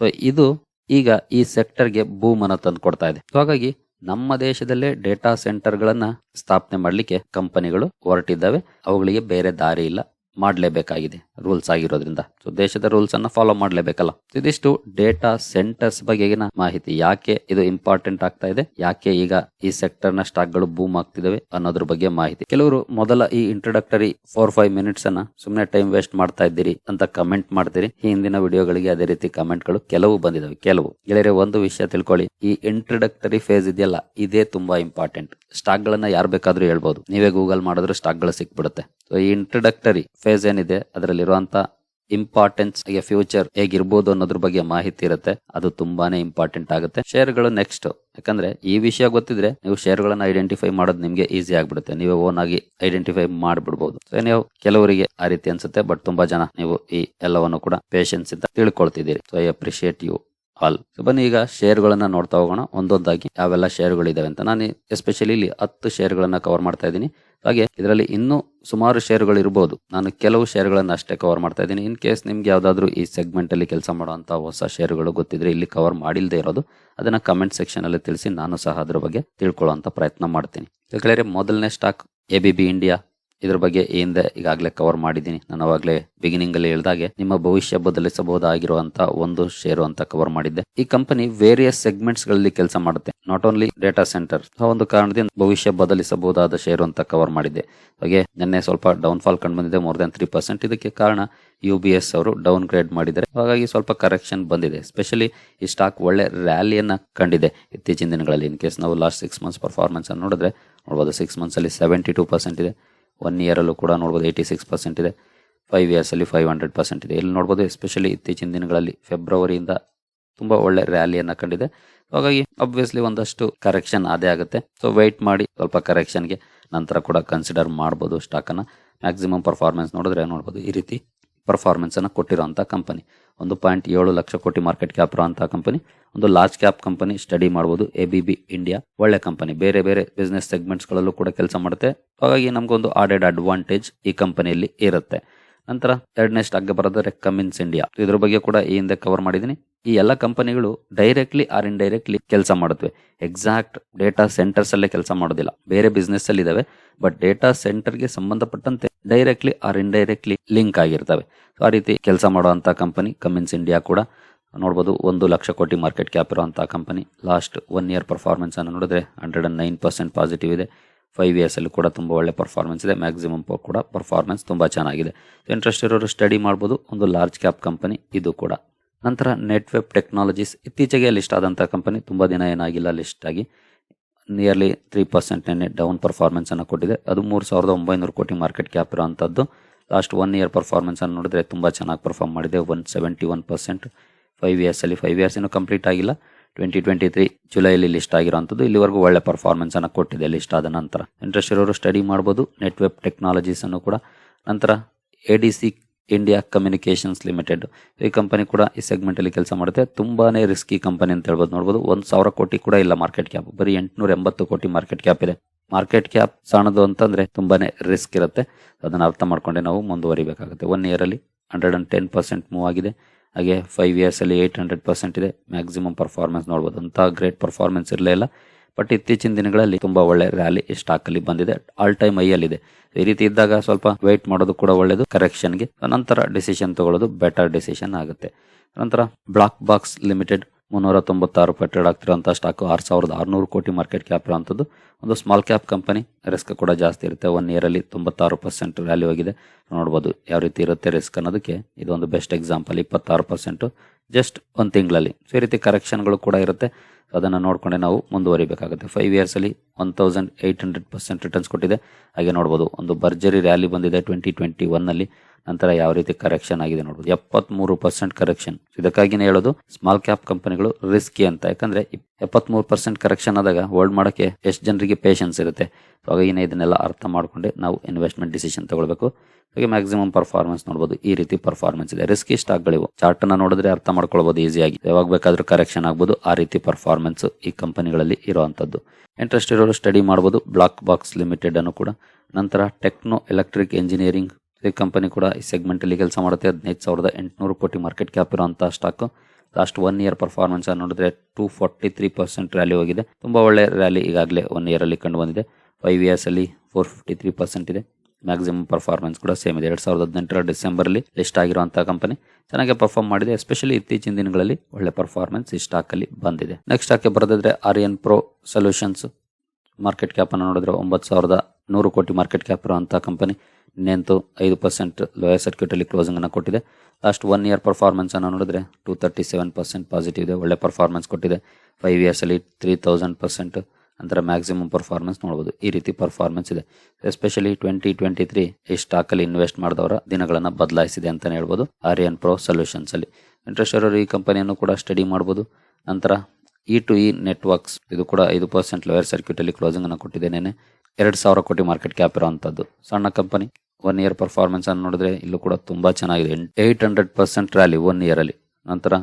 ಸೊ ಇದು ಈಗ ಈ ಸೆಕ್ಟರ್ಗೆ ಅನ್ನ ತಂದು ಕೊಡ್ತಾ ಇದೆ ಹಾಗಾಗಿ ನಮ್ಮ ದೇಶದಲ್ಲೇ ಡೇಟಾ ಸೆಂಟರ್ ಗಳನ್ನ ಸ್ಥಾಪನೆ ಮಾಡಲಿಕ್ಕೆ ಕಂಪನಿಗಳು ಹೊರಟಿದ್ದಾವೆ. ಅವುಗಳಿಗೆ ಬೇರೆ ದಾರಿ ಇಲ್ಲ. ಮಾಡಲೇಬೇಕಾಗಿದೆ ರೂಲ್ಸ್ ಆಗಿರೋದ್ರಿಂದ. ಸೊ ದೇಶದ ರೂಲ್ಸ್ ಅನ್ನ ಫಾಲೋ ಮಾಡಲೇಬೇಕಲ್ಲ. ಇದಿಷ್ಟು ಡೇಟಾ ಸೆಂಟರ್ಸ್ ಬಗೆಗಿನ ಮಾಹಿತಿ. ಯಾಕೆ ಇದು ಇಂಪಾರ್ಟೆಂಟ್ ಆಗ್ತಾ ಇದೆ? ಯಾಕೆ ಈಗ ಈ ಸೆಕ್ಟರ್ನ ಸ್ಟಾಕ್ ಬೂಮ್ ಆಗ್ತಿದಾವೆ ಅನ್ನೋದ್ರ ಬಗ್ಗೆ ಮಾಹಿತಿ. ಕೆಲವರು ಮೊದಲ ಈ ಇಂಟ್ರೊಡಕ್ಟರಿ ಫೋರ್ ಫೈವ್ ಮಿನಿಟ್ಸ್ ಅನ್ನ ಸುಮ್ಮನೆ ಟೈಮ್ ವೇಸ್ಟ್ ಮಾಡ್ತಾ ಇದ್ದೀರಿ ಅಂತ ಕಮೆಂಟ್ ಮಾಡ್ತೀರಿ. ಈ ಹಿಂದಿನ ವಿಡಿಯೋಗಳಿಗೆ ಅದೇ ರೀತಿ ಕಮೆಂಟ್ಗಳು ಕೆಲವು ಬಂದಿದಾವೆ ಕೆಲವು. ಗೆಳೆಯರೆ, ಒಂದು ವಿಷಯ ತಿಳ್ಕೊಳ್ಳಿ. ಈ ಇಂಟ್ರೊಡಕ್ಟರಿ ಫೇಸ್ ಇದೆಯಲ್ಲ, ಇದೇ ತುಂಬಾ ಇಂಪಾರ್ಟೆಂಟ್ ಸ್ಟಾಕ್ ಗಳನ್ನ ಯಾರು ಬೇಕಾದ್ರೂ ಹೇಳ್ಬೋದು. ನೀವೇ ಗೂಗಲ್ ಮಾಡಿದ್ರೆ ಸ್ಟಾಕ್ಗಳು ಸಿಕ್ಬಿಡುತ್ತೆ. ಸೊ ಈ ಇಂಟ್ರಡಕ್ಟರಿ ಫೇಸ್ ಏನಿದೆ, ಅದರಲ್ಲಿರುವಂತ ಇಂಪಾರ್ಟೆನ್ಸ್ ಫ್ಯೂಚರ್ ಹೇಗಿರ್ಬೋದು ಅನ್ನೋದ್ರ ಬಗ್ಗೆ ಮಾಹಿತಿ ಇರುತ್ತೆ. ಅದು ತುಂಬಾನೇ ಇಂಪಾರ್ಟೆಂಟ್ ಆಗುತ್ತೆ. ಶೇರ್ಗಳು ನೆಕ್ಸ್ಟ್ ಯಾಕಂದ್ರೆ ಈ ವಿಷಯ ಗೊತ್ತಿದ್ರೆ ನೀವು ಶೇರ್ಗಳನ್ನ ಐಡೆಂಟಿಫೈ ಮಾಡೋದು ನಿಮಗೆ ಈಸಿ ಆಗ್ಬಿಡುತ್ತೆ. ನೀವು ಓನ್ ಆಗಿ ಐಡೆಂಟಿಫೈ ಮಾಡ್ಬಿಡ್ಬೋದು. ಸೊ ನೀವು ಕೆಲವರಿಗೆ ಆ ರೀತಿ ಅನ್ಸುತ್ತೆ ಬಟ್ ತುಂಬಾ ಜನ ನೀವು ಈ ಎಲ್ಲವನ್ನು ಕೂಡ ಪೇಷನ್ಸ್ ಇಂದ ತಿಳ್ಕೊಳ್ತಿದ್ದೀರಿ. So I appreciate you all ಬನ್ನಿ, ಈಗ ಶೇರ್ಗಳನ್ನ ನೋಡ್ತಾ ಹೋಗೋಣ. ಒಂದೊಂದಾಗಿ ಯಾವೆಲ್ಲ ಶೇರ್ಗಳಿದಾವೆ ಅಂತ. ನಾನು ಎಸ್ಪೆಷಲಿ ಇಲ್ಲಿ ಹತ್ತು ಶೇರ್ಗಳನ್ನ ಕವರ್ ಮಾಡ್ತಾ ಇದ್ದೀನಿ. ಹಾಗೆ ಇದರಲ್ಲಿ ಇನ್ನೂ ಸುಮಾರು ಶೇರ್ಗಳು ಇರಬಹುದು ನಾನು ಕೆಲವು ಶೇರ್ಗಳನ್ನ ಅಷ್ಟೇ ಕವರ್ ಮಾಡ್ತಾ ಇದ್ದೀನಿ. ಇನ್ ಕೇಸ್ ನಿಮ್ಗೆ ಯಾವ್ದಾದ್ರು ಈ ಸೆಗ್ಮೆಂಟ್ ಅಲ್ಲಿ ಕೆಲಸ ಮಾಡುವಂತ ಹೊಸ ಶೇರ್ಗಳು ಗೊತ್ತಿದ್ರೆ ಇಲ್ಲಿ ಕವರ್ ಮಾಡಿಲ್ದೇ ಇರೋದು, ಅದನ್ನ ಕಮೆಂಟ್ ಸೆಕ್ಷನ್ ಅಲ್ಲಿ ತಿಳಿಸಿ ನಾನು ಸಹ ಅದ್ರ ಬಗ್ಗೆ ತಿಳ್ಕೊಳ್ಳುವಂತ ಪ್ರಯತ್ನ ಮಾಡ್ತೀನಿ. ಯಾಕಂದ್ರೆ ಮೊದಲನೇ stock A B B India ಇದ್ರ ಬಗ್ಗೆ ಹಿಂದೆ ಈಗಾಗಲೇ ಕವರ್ ಮಾಡಿದ್ದೀನಿ. ನಾನು ಅವಾಗಲೇ ಬಿಗಿನಿಂಗ್ ಅಲ್ಲಿ ಹೇಳಿದಾಗೆ ನಿಮ್ಮ ಭವಿಷ್ಯ ಬದಲಿಸಬಹುದಾಗಿರುವಂತಹ ಒಂದು ಶೇರು ಅಂತ ಕವರ್ ಮಾಡಿದ್ದೆ. ಈ ಕಂಪನಿ ವೇರಿಯಸ್ ಸೆಗ್ಮೆಂಟ್ಸ್ಗಳಲ್ಲಿ ಕೆಲಸ ಮಾಡುತ್ತೆ. ನಾಟ್ ಓನ್ಲಿ ಡೇಟಾ ಸೆಂಟರ್ ಆ ಒಂದು ಕಾರಣದಿಂದ ಭವಿಷ್ಯ ಬದಲಿಸಬಹುದಾದ ಶೇರು ಅಂತ ಕವರ್ ಮಾಡಿದ್ದೆ. ಹಾಗೆ ನಿನ್ನೆ ಸ್ವಲ್ಪ ಡೌನ್ ಫಾಲ್ ಕಂಡು ಬಂದಿದೆ. ಮೋರ್ ದನ್ ತ್ರೀ ಪರ್ಸೆಂಟ್ ಇದಕ್ಕೆ ಕಾರಣ ಯು ಬಿ ಎಸ್ ಅವರು ಡೌನ್ ಗ್ರೇಡ್ ಮಾಡಿದ್ದಾರೆ. ಹಾಗಾಗಿ ಸ್ವಲ್ಪ ಕರೆಕ್ಷನ್ ಬಂದಿದೆ. ಸ್ಪೆಷಲಿ ಈ ಸ್ಟಾಕ್ ಒಳ್ಳೆ ರ್ಯಾಲಿಯನ್ನ ಕಂಡಿದೆ ಇತ್ತೀಚಿನ ದಿನಗಳಲ್ಲಿ. ಇನ್ ಕೇಸ್ ನಾವು ಲಾಸ್ಟ್ ಸಿಕ್ಸ್ ಮಂತ್ಸ್ ಪರ್ಫಾರ್ಮೆನ್ಸ್ ಅನ್ನು ನೋಡಿದ್ರೆ ನೋಡಬಹುದು ಸಿಕ್ಸ್ ಮಂತ್ಸ್ ಅಲ್ಲಿ ಸೆವೆಂಟಿ ಟೂ ಪರ್ಸೆಂಟ್ ಇದೆ. ಒನ್ ಇಯರಲ್ಲೂ ಕೂಡ ನೋಡ್ಬೋದು ಏಯ್ಟಿ ಸಿಕ್ಸ್ ಪರ್ಸೆಂಟ್ ಇದೆ ಫೈವ್ ಇಯರ್ಸಲ್ಲಿ ಫೈವ್ ಹಂಡ್ರೆಡ್ ಪರ್ಸೆಂಟ್ ಇದೆ. ಇಲ್ಲಿ ನೋಡ್ಬೋದು ಎಸ್ಪೆಷಲಿ ಇತ್ತೀಚಿನ ದಿನಗಳಲ್ಲಿ ಫೆಬ್ರವರಿಯಿಂದ ತುಂಬ ಒಳ್ಳೆ ರ್ಯಾಲಿಯನ್ನು ಕಂಡಿದೆ. ಹಾಗಾಗಿ ಅಬ್ವಿಯಸ್ಲಿ ಒಂದಷ್ಟು ಕರೆಕ್ಷನ್ ಅದೇ ಆಗುತ್ತೆ. ಸೊ ವೆಯ್ಟ್ ಮಾಡಿ ಸ್ವಲ್ಪ ಕರೆಕ್ಷನ್ಗೆ ನಂತರ ಕೂಡ ಕನ್ಸಿಡರ್ ಮಾಡ್ಬೋದು ಸ್ಟಾಕನ್ನು ಮ್ಯಾಕ್ಸಿಮಮ್ ಪರ್ಫಾರ್ಮೆನ್ಸ್ ನೋಡಿದ್ರೆ ನೋಡ್ಬೋದು ಈ ರೀತಿ ಪರ್ಫಾರ್ಮೆನ್ಸನ್ನು ಕೊಟ್ಟಿರೋಂಥ ಕಂಪನಿ ಒಂದು ಪಾಯಿಂಟ್ ಏಳು ಲಕ್ಷ ಕೋಟಿ ಮಾರ್ಕೆಟ್ ಕ್ಯಾಪ್ ಅಂತ ಕಂಪನಿ. ಒಂದು ಲಾರ್ಜ್ ಕ್ಯಾಪ್ ಕಂಪನಿ ಸ್ಟಡಿ ಮಾಡಬಹುದು ಎ ಬಿ ಬಿ ಇಂಡಿಯಾ. ಒಳ್ಳೆ ಕಂಪನಿ. ಬೇರೆ ಬೇರೆ ಬಿಸ್ನೆಸ್ ಸೆಗ್ಮೆಂಟ್ಸ್ಗಳಲ್ಲೂ ಕೂಡ ಕೆಲಸ ಮಾಡುತ್ತೆ. ಹಾಗಾಗಿ ನಮಗೊಂದು ಆಡೆಡ್ ಅಡ್ವಾಂಟೇಜ್ ಈ ಕಂಪನಿಯಲ್ಲಿ ಇರುತ್ತೆ. ನಂತರ ಎರಡನೇ ಸ್ಟಾಕ್ಗೆ ಬರೋದ್ರೆ ಕಮಿನ್ಸ್ ಇಂಡಿಯಾ ಇದ್ರ ಬಗ್ಗೆ ಕೂಡ ಈ ಹಿಂದೆ ಕವರ್ ಮಾಡಿದ್ದೀನಿ ಈ ಎಲ್ಲ ಕಂಪನಿಗಳು ಡೈರೆಕ್ಟ್ಲಿ ಆರ್ ಇನ್ ಡೈರೆಕ್ಟ್ಲಿ ಕೆಲಸ ಮಾಡುತ್ತವೆ. ಎಕ್ಸಾಕ್ಟ್ ಡೇಟಾ ಸೆಂಟರ್ಸ್ ಅಲ್ಲೇ ಕೆಲಸ ಮಾಡೋದಿಲ್ಲ. ಬೇರೆ ಬಿಸ್ನೆಸ್ ಅಲ್ಲಿ ಇದಾವೆ. ಬಟ್ ಡೇಟಾ ಸೆಂಟರ್ಗೆ ಸಂಬಂಧಪಟ್ಟಂತೆ directly or indirectly link ಆಗಿರ್ತವೆ. ಆ ರೀತಿ ಕೆಲಸ ಮಾಡುವಂತ ಕಂಪನಿ ಕಮಿನ್ಸ್ ಇಂಡಿಯಾ ಕೂಡ ನೋಡ್ಬೋದು ಒಂದು ಲಕ್ಷ ಕೋಟಿ ಮಾರ್ಕೆಟ್ ಕ್ಯಾಪ್ ಇರುವಂತಹ company last one year performance ಅನ್ನು ನೋಡಿದ್ರೆ hundred and nine percent positive ಇದೆ. ಫೈವ್ ಅಲ್ಲಿ ಕೂಡ ತುಂಬ ಒಳ್ಳೆ ಪರ್ಫಾರ್ಮೆನ್ಸ್ ಇದೆ. ಮ್ಯಾಕ್ಸಿಮಮ್ ಕೂಡ ಪರ್ಫಾರ್ಮೆನ್ಸ್ ತುಂಬ ಚೆನ್ನಾಗಿದೆ. ಇಂಟ್ರೆಸ್ಟ್ ಇರೋರು ಸ್ಟಡಿ ಮಾಡ್ಬೋದು. ಒಂದು ಲಾರ್ಜ್ ಕ್ಯಾಪ್ ಕಂಪನಿ ಇದು ಕೂಡ. ನಂತರ ನೆಟ್ವೆಬ್ ಟೆಕ್ನಾಲಜೀಸ್ ಇತ್ತೀಚೆಗೆ ಲಿಸ್ಟ್ ಆದಂಥ ಕಂಪನಿ ತುಂಬ ದಿನ ಏನಾಗಿಲ್ಲ ಲಿಸ್ಟ್ ಆಗಿ. ನಿಯರ್ಲಿ ತ್ರೀ ಪರ್ಸೆಂಟ್ ನೆನ್ನೆ ಡೌನ್ ಪರ್ಫಾರ್ಮೆನ್ಸನ್ನು ಕೊಟ್ಟಿದೆ. ಅದು ಮೂರು ಸಾವಿರದ ಒಂಬೈನೂರು ಕೋಟಿ ಮಾರ್ಕೆಟ್ ಕ್ಯಾಪ್ ಇರೋಂಥದ್ದು ಲಾಸ್ಟ್ ಒನ್ ಇಯರ್ ಪರ್ಫಾರ್ಮೆನ್ಸ್ ಅನ್ನು ನೋಡಿದ್ರೆ ತುಂಬ ಚೆನ್ನಾಗಿ ಪರ್ಫಾರ್ಮ್ ಮಾಡಿದೆ. One seventy one percent five ಇಯರ್ಸಲ್ಲಿ five years ಏನು ಕಂಪ್ಲೀಟ್ ಆಗಿಲ್ಲ. ಟ್ವೆಂಟಿ ಟ್ವೆಂಟಿ ತ್ರೀ ಜುಲೈಲಿ ಲಿಸ್ಟ್ ಆಗಿರೋಂಥದ್ದು. ಇಲ್ಲಿವರೆಗೂ ಒಳ್ಳೆ ಪರ್ಫಾರ್ಮೆನ್ಸ್ ಅನ್ನು ಕೊಟ್ಟಿದೆ ಲಿಸ್ಟ್ ಆದ ನಂತರ. ಇಂಟ್ರೆಸ್ಟ್ ಇರೋರು ಸ್ಟಡಿ ಮಾಡ್ಬೋದು. ನೆಟ್ವೆಬ್ ಟೆಕ್ನಾಲಜೀಸ್ ಅನ್ನು ಕೂಡ. ನಂತರ A D C India communications limited ಈ ಕಂಪನಿ ಕೂಡ ಈ ಸೆಗ್ಮೆಂಟ್ ಅಲ್ಲಿ ಕೆಲಸ ಮಾಡುತ್ತೆ. ತುಂಬಾನೇ ರಿಸ್ಕಿ ಕಂಪನಿ ಅಂತ ಹೇಳ್ಬೋದು. ನೋಡ್ಬೋದು, ಒಂದು ಸಾವಿರ ಕೋಟಿ ಕೂಡ ಇಲ್ಲ ಮಾರ್ಕೆಟ್ ಕ್ಯಾಪ್ ಬರೀ ಎಂಟುನೂರ ಎಂಬತ್ತು ಕೋಟಿ ಮಾರ್ಕೆಟ್ ಕ್ಯಾಪ್ ಇದೆ. ಮಾರ್ಕೆಟ್ ಕ್ಯಾಪ್ ಸಣ್ಣದು ಅಂತಂದ್ರೆ ತುಂಬಾನೇ ರಿಸ್ಕ್ ಇರುತ್ತೆ. ಅದನ್ನ ಅರ್ಥ ಮಾಡ್ಕೊಂಡೆ ನಾವು ಮುಂದುವರಿಬೇಕಾಗುತ್ತೆ. ಒನ್ ಇಯರ್ ಅಲ್ಲಿ hundred and ten percent move ಆಗಿದೆ. ಹಾಗೆ ಫೈವ್ ಇಯರ್ಸ್ ಅಲ್ಲಿ ಏಟ್ ಹಂಡ್ರೆಡ್ ಪರ್ಸೆಂಟ್ ಇದೆ. ಮ್ಯಾಕ್ಸಿಮಮ್ ಪರ್ಫಾರ್ಮೆನ್ಸ್ ನೋಡ್ಬೋದು. ಅಂತ ಗ್ರೇಟ್ ಪರ್ಫಾರ್ಮೆನ್ಸ್ ಇರಲಿಲ್ಲ ಬಟ್ ಇತ್ತೀಚಿನ ದಿನಗಳಲ್ಲಿ ತುಂಬಾ ಒಳ್ಳೆ ರ್ಯಾಲಿ ಸ್ಟಾಕ್ ಅಲ್ಲಿ ಬಂದಿದೆ. ಆಲ್ ಟೈಮ್ ಐ ಅಲ್ಲಿ ಇದೆ ಈ ರೀತಿ ಇದ್ದಾಗ ಸ್ವಲ್ಪ ವೇಟ್ ಮಾಡೋದು ಕೂಡ ಒಳ್ಳೆಯದು ಕರೆಕ್ಷನ್ಗೆ ನಂತರ ಡಿಸಿಷನ್ ತಗೊಳ್ಳೋದು ಬೆಟರ್ ಡಿಸಿಷನ್ ಆಗುತ್ತೆ. ನಂತರ ಬ್ಲಾಕ್ ಬಾಕ್ಸ್ ಲಿಮಿಟೆಡ್ ಮುನ್ನೂರ ತೊಂಬತ್ತಾರು ರೂಪಾಯಿ ಟ್ರೇಡ್ ಆಗ್ತಿರುವಂತಹ ಸ್ಟಾಕ್ ಆರು ಸಾವಿರದ ಆರುನೂರು ಕೋಟಿ ಮಾರ್ಕೆಟ್ ಕ್ಯಾಪ್ ಇರೋಂಥದ್ದು ಒಂದು ಸ್ಮಾಲ್ ಕ್ಯಾಪ್ ಕಂಪನಿ ರಿಸ್ಕ್ ಕೂಡ ಜಾಸ್ತಿ ಇರುತ್ತೆ. ಒನ್ ಇಯರಲ್ಲಿ ತೊಂಬತ್ತಾರು ಪರ್ಸೆಂಟ್ ವ್ಯಾಲ್ಯೂ ಆಗಿದೆ. ನೋಡ್ಬೋದು ಯಾವ ರೀತಿ ಇರುತ್ತೆ ರಿಸ್ಕ್ ಅನ್ನೋದಕ್ಕೆ ಇದೊಂದು ಬೆಸ್ಟ್ ಎಕ್ಸಾಂಪಲ್ ಇಪ್ಪತ್ತಾರು ಪರ್ಸೆಂಟು ಜಸ್ಟ್ ಒಂದು ತಿಂಗಳಲ್ಲಿ. ಸೊ ಈ ರೀತಿ ಕರೆಕ್ಷನ್ಗಳು ಕೂಡ ಇರುತ್ತೆ. ಅದನ್ನು ನೋಡ್ಕೊಂಡೆ ನಾವು ಮುಂದುವರಿಬೇಕಾಗುತ್ತೆ. Five ಇಯರ್ಸಲ್ಲಿ one thousand eight hundred percent returns ಕೊಟ್ಟಿದೆ. ಹಾಗೆ ನೋಡ್ಬೋದು, ಒಂದು ಭರ್ಜರಿ ರ್ಯಾಲಿ ಬಂದಿದೆ ಟ್ವೆಂಟಿ ಟ್ವೆಂಟಿ ಒನ್ನಲ್ಲಿ ನಂತರ ಯಾವ ರೀತಿ ಕರೆಕ್ಷನ್ ಆಗಿದೆ ನೋಡ್ಬೋದು. ಎಪ್ಪತ್ಮೂರು ಪರ್ಸೆಂಟ್ ಕರೆಕ್ಷನ್ ಇದಕ್ಕಾಗಿನೇ ಹೇಳೋದು ಸ್ಮಾಲ್ ಕ್ಯಾಪ್ ಕಂಪನಿಗಳು ರಿಸ್ಕಿ ಅಂತ. ಯಾಕಂದ್ರೆ ಎಪ್ಪತ್ಮೂರು ಪರ್ಸೆಂಟ್ ಕರೆಕ್ಷನ್ ಆದಾಗ ಹೋಲ್ಡ್ ಮಾಡೋಕ್ಕೆ ಎಷ್ಟು ಜನರಿಗೆ ಪೇಷನ್ಸ್ ಇರುತ್ತೆ? ಸೊ ಹಾಗಾಗಿ ಇದನ್ನೆಲ್ಲ ಅರ್ಥ ಮಾಡ್ಕೊಂಡೆ ನಾವು ಇನ್ವೆಸ್ಟ್ಮೆಂಟ್ ಡಿಸಿಷನ್ ತಗೊಳ್ಬೇಕು. ಹಾಗೆ ಮ್ಯಾಕ್ಸಿಮಮ್ ಪರ್ಫಾರ್ಮೆನ್ಸ್ ನೋಡಬಹುದು ಈ ರೀತಿ ಪರ್ಫಾರ್ಮೆನ್ಸ್ ಇದೆ. ರಿಸ್ಕಿ ಸ್ಟಾಕ್ಗಳಿವು ಚಾರ್ಟ್ ನೋಡಿದ್ರೆ ಅರ್ಥ ಮಾಡ್ಕೊಳ್ಬಹುದು ಈಸಿಯಾಗಿ ಯಾವಾಗ ಬೇಕಾದ್ರೂ ಕರೆಕ್ಷನ್ ಆಗ್ಬೋದು, ಆ ರೀತಿ ಪರ್ಫಾರ್ಮೆನ್ಸ್ ಈ ಕಂಪನಿಗಳಲ್ಲಿ ಇರುವಂತದ್ದು. ಇಂಟ್ರೆಸ್ಟ್ ಇರೋರು ಸ್ಟಡಿ ಮಾಡಬಹುದು ಬ್ಲಾಕ್ ಬಾಕ್ಸ್ ಲಿಮಿಟೆಡ್ ಅನ್ನು ಕೂಡ. ನಂತರ ಟೆಕ್ನೋ ಎಲೆಕ್ಟ್ರಿಕ್ ಇಂಜಿನಿಯರಿಂಗ್ ಈ ಕಂಪನಿ ಕೂಡ ಈ ಸೆಗ್ಮೆಂಟ್ ಅಲ್ಲಿ ಕೆಲಸ ಮಾಡುತ್ತೆ. ಹದಿನೈದು ಸಾವಿರದ ಎಂಟುನೂರು ಕೋಟಿ ಮಾರ್ಕೆಟ್ ಕ್ಯಾಪ್ ಇರುವಂತಹ stock last one year performance ನೋಡಿದ್ರೆ two forty three percent rally ಹೋಗಿದೆ. ತುಂಬಾ ಒಳ್ಳೆ ರ್ಯಾಲಿ ಈಗಾಗಲೇ ಒನ್ ಇಯರ್ ಅಲ್ಲಿ ಕಂಡು ಬಂದಿದೆ. ಫೈವ್ ಇಯರ್ಸ್ ಅಲ್ಲಿ ಫೋರ್ ಫಿಫ್ಟಿ ತ್ರೀ ಪರ್ಸೆಂಟ್ ಇದೆ. ಮ್ಯಾಕ್ಸಿಮಮ್ ಪರ್ಫಾರ್ಮೆನ್ಸ್ ಕೂಡ ಸೇಮ್ ಇದೆ. ಎರಡು ಸಾವಿರದ ಹದಿನೆಂಟರ ಡಿಸೆಂಬರ್ ಅಲ್ಲಿ ಲಿಸ್ಟ್ ಆಗಿರುವಂತಹ ಕಂಪನಿ ಚೆನ್ನಾಗಿ ಪರ್ಫಾರ್ಮ್ ಮಾಡಿದೆ. ಎಸ್ಪೆಷಲಿ ಇತ್ತೀಚಿನ ದಿನಗಳಲ್ಲಿ ಒಳ್ಳೆ ಪರ್ಫಾರ್ಮೆನ್ಸ್ ಈ ಸ್ಟಾಕ್ ಅಲ್ಲಿ ಬಂದಿದೆ. ನೆಕ್ಸ್ಟ್ ಸ್ಟಾಕ್ ಬರೋದಾದ್ರೆ Aryan Pro Solutions market cap ಅನ್ನು ನೋಡಿದ್ರೆ ಒಂಬತ್ತು ಸಾವಿರದ ನೂರು ಕೋಟಿ ಮಾರ್ಕೆಟ್ ಕ್ಯಾಪ್ ಇರುವಂತಹ ಕಂಪನಿ ನೆಂತು ಐದು ಪರ್ಸೆಂಟ್ ಲೋಯರ್ ಸರ್ಕ್ಯೂಟ್ ಅಲ್ಲಿ ಕ್ಲೋಸಿಂಗ್ ಅನ್ನು ಕೊಟ್ಟಿದೆ. ಲಾಸ್ಟ್ ಒನ್ ಇಯರ್ ಪರ್ಫಾರ್ಮೆನ್ಸ್ ಅನ್ನು ನೋಡಿದ್ರೆ two thirty seven percent positive ಇದೆ. ಒಳ್ಳೆ ಪರ್ಫಾರ್ಮೆನ್ಸ್ ಕೊಟ್ಟಿದೆ. ಫೈವ್ ಇಯರ್ಸ್ ಅಲ್ಲಿ ತ್ರೀ ತೌಸಂಡ್ ಪರ್ಸೆಂಟ್ ನಂತರ ಮ್ಯಾಕ್ಸಿಮಮ್ ಪರ್ಫಾರ್ಮೆನ್ಸ್ ನೋಡ್ಬೋದು. ಈ ರೀತಿ ಪರ್ಫಾರ್ಮೆನ್ಸ್ ಇದೆ. ಎಸ್ಪೆಷಲಿ ಟ್ವೆಂಟಿ ಟ್ವೆಂಟಿ ತ್ರೀ ಈ ಸ್ಟಾಕಲ್ಲಿ ಇನ್ವೆಸ್ಟ್ ಮಾಡಿದವರ ದಿನಗಳನ್ನು ಬದಲಾಯಿಸಿದೆ ಅಂತಲೇ ಹೇಳ್ಬೋದು ಆರ್ಯನ್ ಪ್ರೋ ಸೊಲ್ಯೂಷನ್ಸಲ್ಲಿ ಇಂಟ್ರೆಸ್ಟ್ ಅವರು ಈ ಕಂಪನಿಯನ್ನು ಕೂಡ ಸ್ಟಡಿ ಮಾಡ್ಬೋದು. ನಂತರ ಇ ಟು ಇ ನೆಟ್ವರ್ಕ್ಸ್ ಇದು ಕೂಡ ಐದು ಪರ್ಸೆಂಟ್ ಲೋಯರ್ ಸರ್ಕ್ಯೂಟಲ್ಲಿ ಕ್ಲೋಸಿಂಗನ್ನು ಕೊಟ್ಟಿದೆ ನೆನೆ ಎರಡು ಸಾವಿರ ಕೋಟಿ ಮಾರ್ಕೆಟ್ ಕ್ಯಾಪ್ ಇರುವಂತದ್ದು. ಸಣ್ಣ ಕಂಪನಿ ಒನ್ ಇಯರ್ ಪರ್ಫಾರ್ಮೆನ್ಸ್ ಅನ್ನು ನೋಡಿದ್ರೆ ಇಲ್ಲೂ ಕೂಡ ತುಂಬ ಚೆನ್ನಾಗಿದೆ. Eight hundred percent rally one ಇಯರಲ್ಲಿ ನಂತರ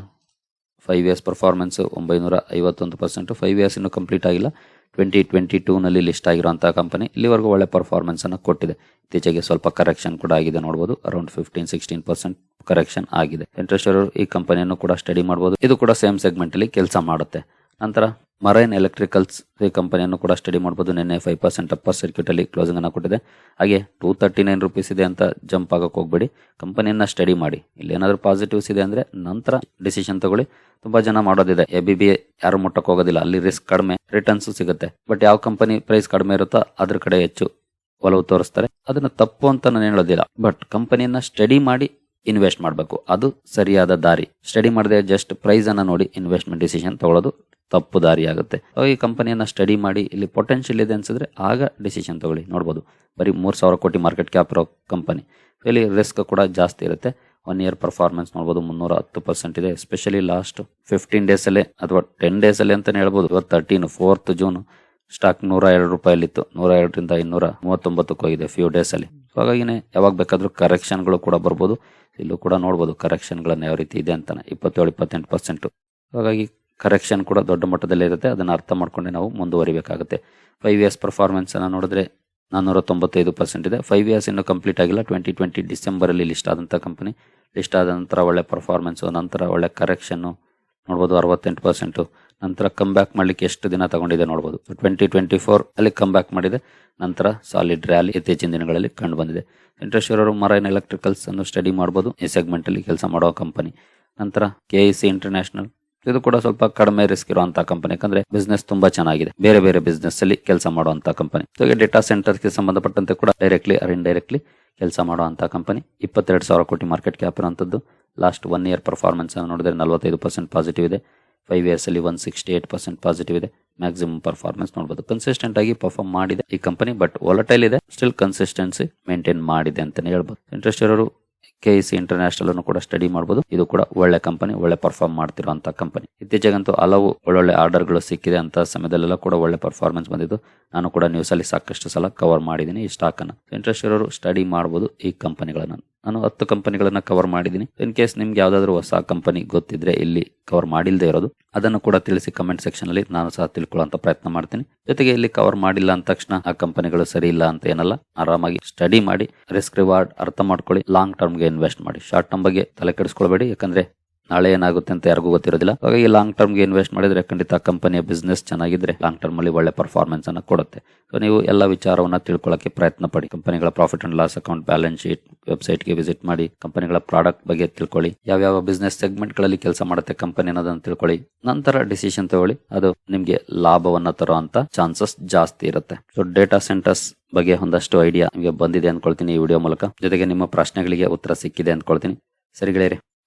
ಫೈವ್ ಇಯರ್ಸ್ ಪರ್ಫಾರ್ಮೆನ್ಸ್ ಒಂಬೈನೂರ ಐವತ್ತೊಂದು ಪರ್ಸೆಂಟ್ ಫೈವ್ ಇಯರ್ಸ್ ಇನ್ನು ಕಂಪ್ಲೀಟ್ ಆಗಿಲ್ಲ. ಟ್ವೆಂಟಿ ಟ್ವೆಂಟಿ ಟೂನಲ್ಲಿ ಲಿಸ್ಟ್ ಆಗಿರುವಂಥ ಕಂಪನಿ ಇಲ್ಲಿವರೆಗೂ ಒಳ್ಳೆ ಪರ್ಫಾರ್ಮೆನ್ಸನ್ನು ಕೊಟ್ಟಿದೆ. ಇತ್ತೀಚೆಗೆ ಸ್ವಲ್ಪ ಕರೆಕ್ಷನ್ ಕೂಡ ಆಗಿದೆ ನೋಡ್ಬೋದು. Around fifteen sixteen percent correction ಆಗಿದೆ. ಇಂಟ್ರೆಸ್ಟ್ ಇರೋರು ಈ ಕಂಪನಿಯನ್ನು ಕೂಡ ಸ್ಟಡಿ ಮಾಡ್ಬೋದು. ಇದು ಕೂಡ ಸೇಮ್ ಸೆಗ್ಮೆಂಟಲ್ಲಿ ಕೆಲಸ ಮಾಡುತ್ತೆ. ನಂತರ ಮರೈನ್ ಎಲೆಕ್ಟ್ರಿಕಲ್ಸ್ ಕಂಪನಿಯನ್ನು ಕೂಡ ಸ್ಟಡಿ ಮಾಡ್ಬೋದು. ನಿನ್ನೆ ಫೈವ್ ಪರ್ಸೆಂಟ್ ಅಪ್ಪರ್ ಸರ್ಕ್ಯೂಟ್ ಅಲ್ಲಿ ಕ್ಲೋಸಿಂಗ್ ಅನ್ನು ಕೊಟ್ಟಿದೆ. ಹಾಗೆ ಟೂ ತರ್ಟಿ ನೈನ್ ರುಪೀಸ್ ಇದೆ ಅಂತ ಜಂಪ್ ಆಗಕ್ಕೆ ಹೋಗ್ಬೇಡಿ. ಕಂಪನಿಯನ್ನ ಸ್ಟಡಿ ಮಾಡಿ. ಇಲ್ಲಿ ಏನಾದರೂ ಪಾಸಿಟಿವ್ಸ್ ಇದೆ ಅಂದ್ರೆ ನಂತರ ಡಿಸಿಷನ್ ತಗೊಳ್ಳಿ. ತುಂಬಾ ಜನ ಮಾಡೋದಿದೆ. ಎ ಬಿ ಬಿ ಯಾರು ಮುಟ್ಟಕ್ಕೆ ಹೋಗೋದಿಲ್ಲ. ಅಲ್ಲಿ ರಿಸ್ಕ್ ಕಡಿಮೆ ರಿಟರ್ನ್ಸ್ ಸಿಗುತ್ತೆ. ಬಟ್ ಯಾವ ಕಂಪನಿ ಪ್ರೈಸ್ ಕಡಿಮೆ ಇರುತ್ತೋ ಅದ್ರ ಕಡೆ ಹೆಚ್ಚು ಒಲವು ತೋರಿಸ್ತಾರೆ. ಅದನ್ನ ತಪ್ಪು ಅಂತ ನಾನು ಹೇಳೋದಿಲ್ಲ. ಬಟ್ ಕಂಪನಿಯನ್ನ ಸ್ಟಡಿ ಮಾಡಿ ಇನ್ವೆಸ್ಟ್ ಮಾಡಬೇಕು. ಅದು ಸರಿಯಾದ ದಾರಿ. ಸ್ಟಡಿ ಮಾಡದೆ ಜಸ್ಟ್ ಪ್ರೈಸ್ ಅನ್ನ ನೋಡಿ ಇನ್ವೆಸ್ಟ್ಮೆಂಟ್ ಡಿಸಿಷನ್ ತಗೊಳ್ಳೋದು ತಪ್ಪು ದಾರಿ ಆಗುತ್ತೆ. ಈ ಕಂಪನಿಯನ್ನ ಸ್ಟಡಿ ಮಾಡಿ ಇಲ್ಲಿ ಪೊಟೆನ್ಷಿಯಲ್ ಇದೆ ಅನ್ಸಿದ್ರೆ ಆಗ ಡಿಸಿಷನ್ ತಗೊಳ್ಳಿ. ನೋಡ್ಬೋದು. ಬರೀ ಮೂರು ಸಾವಿರ ಕೋಟಿ ಮಾರ್ಕೆಟ್ ಕ್ಯಾಪ್ ಇರೋ ಕಂಪನಿ. ಇಲ್ಲಿ ರಿಸ್ಕ್ ಕೂಡ ಜಾಸ್ತಿ ಇರುತ್ತೆ. ಒನ್ ಇಯರ್ ಪರ್ಫಾರ್ಮೆನ್ಸ್ ನೋಡ್ಬೋದು ಮುನ್ನೂರ ಹತ್ತು ಪರ್ಸೆಂಟ್ ಇದೆ. ಎಸ್ಪೆಷಲಿ ಲಾಸ್ಟ್ ಫಿಫ್ಟೀನ್ ಡೇಸ್ ಅಲ್ಲಿ ಅಥವಾ ಟೆನ್ ಡೇಸ್ ಅಲ್ಲಿ ಅಂತಾನೆ ಹೇಳ್ಬೋದು. ಇವತ್ತು ತರ್ಟೀನ್ ಫೋರ್ತ್ ಜೂನ್ ಸ್ಟಾಕ್ ನೂರ ಎರಡು ರೂಪಾಯಲ್ಲಿತ್ತು. ನೂರ ಎರಡರಿಂದ ಇನ್ನೂರ ಮೂವತ್ತೊಂಬತ್ತಕ್ಕೆ ಹೋಗಿದೆ ಫ್ಯೂ ಡೇಸ್ ಅಲ್ಲಿ. ಸೊ ಹಾಗಾಗಿನೇ ಯಾವಾಗ ಬೇಕಾದರೂ ಕರೆಕ್ಷನ್ಗಳು ಕೂಡ ಬರ್ಬೋದು. ಇಲ್ಲೂ ಕೂಡ ನೋಡ್ಬೋದು ಕರೆಕ್ಷನ್ಗಳನ್ನು ಯಾವ ರೀತಿ ಇದೆ ಅಂತಾನೆ. ಇಪ್ಪತ್ತೇಳು, ಇಪ್ಪತ್ತೆಂಟು ಪರ್ಸೆಂಟು ಹಾಗಾಗಿ ಕರೆಕ್ಷನ್ ಕೂಡ ದೊಡ್ಡ ಮಟ್ಟದಲ್ಲಿ ಇರುತ್ತೆ. ಅದನ್ನು ಅರ್ಥ ಮಾಡ್ಕೊಂಡೆ ನಾವು ಮುಂದುವರಿಬೇಕಾಗುತ್ತೆ. ಫೈವ್ ಇಯರ್ಸ್ ಪರ್ಫಾರ್ಮೆನ್ಸನ್ನು ನೋಡಿದ್ರೆ ನಾನ್ನೂರ ತೊಂಬತ್ತೈದು ಪರ್ಸೆಂಟ್ ಇದೆ. ಫೈವ್ ಇಯರ್ಸ್ ಇನ್ನೂ ಕಂಪ್ಲೀಟ್ ಆಗಿಲ್ಲ. ಟ್ವೆಂಟಿ ಟ್ವೆಂಟಿ ಡಿಸೆಂಬರಲ್ಲಿ ಲಿಸ್ಟ್ ಆದಂಥ ಕಂಪನಿ ಲಿಸ್ಟ್ ಆದ ನಂತರ ಒಳ್ಳೆ ಪರ್ಫಾರ್ಮೆನ್ಸು ನಂತರ ಒಳ್ಳೆ ಕರೆಕ್ಷನ್ನು ನೋಡ್ಬೋದು ಅರವತ್ತೆಂಟು ಪರ್ಸೆಂಟ್ ನಂತರ ಕಮ್ ಬ್ಯಾಕ್ ಮಾಡ್ಲಿಕ್ಕೆ ಎಷ್ಟು ದಿನ ತಗೊಂಡಿದೆ ನೋಡ್ಬೋದು. ಟ್ವೆಂಟಿ ಟ್ವೆಂಟಿ ಫೋರ್ ಅಲ್ಲಿ ಕಮ್ ಬ್ಯಾಕ್ ಮಾಡಿದೆ. ನಂತರ ಸಾಲಿಡ್ ರ್ಯಾಲಿ ಇತ್ತೀಚಿನ ದಿನಗಳಲ್ಲಿ ಕಂಡು ಬಂದಿದೆ. ಇಂಟ್ರೆಸ್ಟ್ ಅವರು ಮರೈನ್ ಎಲೆಕ್ಟ್ರಿಕಲ್ಸ್ ಅನ್ನು ಸ್ಟಡಿ ಮಾಡಬಹುದು ಈ ಸೆಗ್ಮೆಂಟ್ ಅಲ್ಲಿ ಕೆಲಸ ಮಾಡುವ ಕಂಪನಿ ನಂತರ ಕೆ ಐ ಸಿ ಇಂಟರ್ನ್ಯಾಷನಲ್ ಇದು ಕೂಡ ಸ್ವಲ್ಪ ಕಡಿಮೆ ರಿಸ್ಕ್ ಇರುವಂತಹ ಕಂಪನಿ ಯಾಕಂದ್ರೆ ಬಿಸ್ನೆಸ್ ತುಂಬಾ ಚೆನ್ನಾಗಿದೆ. ಬೇರೆ ಬೇರೆ ಬಿಸ್ನೆಸ್ ಅಲ್ಲಿ ಕೆಲಸ ಮಾಡುವಂತಹ ಕಂಪನಿ ಡೇಟಾ ಸೆಂಟರ್ಗೆ ಸಂಬಂಧಪಟ್ಟಂತೆ ಕೂಡ ಡೈರೆಕ್ಟ್ಲಿ ಆರ್ ಇಂಡೈರೆಕ್ಟ್ಲಿ ಕೆಲಸ ಮಾಡುವಂತಹ ಕಂಪನಿ ಇಪ್ಪತ್ತೆರಡು ಸಾವಿರ ಕೋಟಿ ಮಾರ್ಕೆಟ್ ಕ್ಯಾಪ್ ಇರುವಂತದ್ದು. ಲಾಸ್ಟ್ ಒನ್ ಇಯರ್ ಪರ್ಫಾರ್ಮೆನ್ಸ್ ನೋಡಿದ್ರೆ ನಲವತ್ತೈದು ಪರ್ಸೆಂಟ್ ಪಾಸಿಟಿವ್ ಇದೆ. ಫೈವ್ ಇಯರ್ಸ್ ಅಲ್ಲಿ one sixty eight percent positive ಇದೆ. ಮ್ಯಾಕ್ಸಿಮಮ್ ಪರ್ಫಾರ್ಮೆನ್ಸ್ ನೋಡಬಹುದು ಕನ್ಸಿಸ್ಟೆಂಟ್ ಆಗಿ ಪರ್ಫಾರ್ಮ್ ಮಾಡಿದೆ ಈ ಕಂಪನಿ ಬಟ್ ವಾಲಟೈಲ್ ಇದೆ. ಸ್ಟಿಲ್ ಕನ್ಸಿಸ್ಟೆನ್ಸಿ ಮೇಂಟೈನ್ ಮಾಡಿದೆ ಅಂತಾನೆ ಹೇಳ್ಬೋದು. ಇಂಟ್ರೆಸ್ಟ್ ಇರೋರು ಕೆ ಸಿ ಇಂಟರ್ನ್ಯಾಷನಲ್ ಅನ್ನು ಕೂಡ ಸ್ಟಡಿ ಮಾಡಬಹುದು ಇದು ಕೂಡ ಒಳ್ಳೆ ಕಂಪನಿ ಒಳ್ಳೆ ಪರ್ಫಾರ್ಮ್ ಮಾಡ್ತಿರುವಂತಹ ಕಂಪನಿ ಇತ್ತೀಚೆಗಂತೂ ಹಲವು ಒಳ್ಳೊಳ್ಳೆ ಆರ್ಡರ್ಗಳು ಸಿಕ್ಕಿದೆ ಅಂತ ಸಮಯದಲ್ಲೆಲ್ಲ ಕೂಡ ಒಳ್ಳೆ ಪರ್ಫಾರ್ಮೆನ್ಸ್ ಬಂದಿದ್ದು. ನಾನು ಕೂಡ ನ್ಯೂಸ್ ಅಲ್ಲಿ ಸಾಕಷ್ಟು ಸಲ ಕವರ್ ಮಾಡಿದ್ದೀನಿ ಈ ಸ್ಟಾಕ್ ಅನ್ನು. ಇಂಟ್ರೆಸ್ಟ್ ಇರೋರು ಸ್ಟಡಿ ಮಾಡಬಹುದು ಈ ಕಂಪನಿಗಳನ್ನ ನಾನು ಹತ್ತು ಕಂಪನಿಗಳನ್ನ ಕವರ್ ಮಾಡಿದ್ದೀನಿ. ಇನ್ ಕೇಸ್ ನಿಮ್ಗೆ ಯಾವ್ದಾದ್ರು ಹೊಸ ಕಂಪನಿ ಗೊತ್ತಿದ್ರೆ ಇಲ್ಲಿ ಕವರ್ ಮಾಡಿಲ್ಲದೆ ಇರೋದು, ಅದನ್ನು ಕೂಡ ತಿಳಿಸಿ ಕಮೆಂಟ್ ಸೆಕ್ಷನ್ ಅಲ್ಲಿ, ನಾನು ಸಹ ತಿಳ್ಕೊಳ್ಳುವಂತ ಪ್ರಯತ್ನ ಮಾಡ್ತೀನಿ. ಜೊತೆಗೆ ಇಲ್ಲಿ ಕವರ್ ಮಾಡಿಲ್ಲ ಅಂದ ತಕ್ಷಣ ಆ ಕಂಪನಿಗಳು ಸರಿ ಇಲ್ಲ ಅಂತ ಏನಲ್ಲ, ಆರಾಮಾಗಿ ಸ್ಟಡಿ ಮಾಡಿ ರಿಸ್ಕ್ ರಿವಾರ್ಡ್ ಅರ್ಥ ಮಾಡ್ಕೊಳ್ಳಿ ಲಾಂಗ್ ಟರ್ಮ್ಗೆ ಇನ್ವೆಸ್ಟ್ ಮಾಡಿ. ಶಾರ್ಟ್ ಟರ್ಮ್ ಬಗ್ಗೆ ತಲೆ ಕೆಡಿಸ್ಕೊಳ್ಬೇಡಿ, ಯಾಕಂದ್ರೆ ನಾಳೆ ಏನಾಗುತ್ತೆ ಅಂತ ಯಾರಿಗೂ ಗೊತ್ತಿರೋದಿಲ್ಲ. ಹಾಗಾಗಿ ಲಾಂಗ್ ಟರ್ಮ್ಗೆ ಇನ್ವೆಸ್ಟ್ ಮಾಡಿದ್ರೆ ಖಂಡಿತ ಕಂಪನಿಯ ಬಿಸ್ನೆಸ್ ಚೆನ್ನಾಗಿದ್ರೆ ಲಾಂಗ್ ಟರ್ಮ್ ಅಲ್ಲಿ ಒಳ್ಳೆ ಪರ್ಫಾರ್ಮೆನ್ಸ್ ಅನ್ನು ಕೊಡುತ್ತೆ. ಸೊ ನೀವು ಎಲ್ಲ ವಿಚಾರವನ್ನ ತಿಳ್ಕೊಳ್ಳೋಕೆ ಪ್ರಯತ್ನ ಪಡಿ. ಕಂಪನಿಗಳ profit and loss account balance sheet ವೆಬ್ಸೈಟ್ಗೆ ವಿಸಿಟ್ ಮಾಡಿ, ಕಂಪನಿಗಳ ಪ್ರಾಡಕ್ಟ್ ಬಗ್ಗೆ ತಿಳ್ಕೊಳ್ಳಿ. ಯಾವ್ಯಾವ ಬಿಸ್ನೆಸ್ ಸೆಗ್ಮೆಂಟ್ಗಳಲ್ಲಿ ಕೆಲಸ ಮಾಡುತ್ತೆ ಕಂಪನಿ ಅನ್ನೋದನ್ನ ತಿಳ್ಕೊಳ್ಳಿ. ನಂತರ ಡಿಸಿಷನ್ ತಗೊಳ್ಳಿ. ಅದು ನಿಮಗೆ ಲಾಭವನ್ನ ಅಂತ ಚಾನ್ಸಸ್ ಜಾಸ್ತಿ ಇರುತ್ತೆ. ಸೊ ಡೇಟಾ ಸೆಂಟರ್ಸ್ ಬಗ್ಗೆ ಒಂದಷ್ಟು ಐಡಿಯಾ ನಿಮಗೆ ಬಂದಿದೆ ಅನ್ಕೊಳ್ತೀನಿ ಈ ವಿಡಿಯೋ ಮೂಲಕ. ಜೊತೆಗೆ ನಿಮ್ಮ ಪ್ರಶ್ನೆಗಳಿಗೆ ಉತ್ತರ ಸಿಕ್ಕಿದೆ ಅನ್ಕೊಳ್ತೀನಿ. ಸರಿ ಗೆಳೆಯರೆ ಈ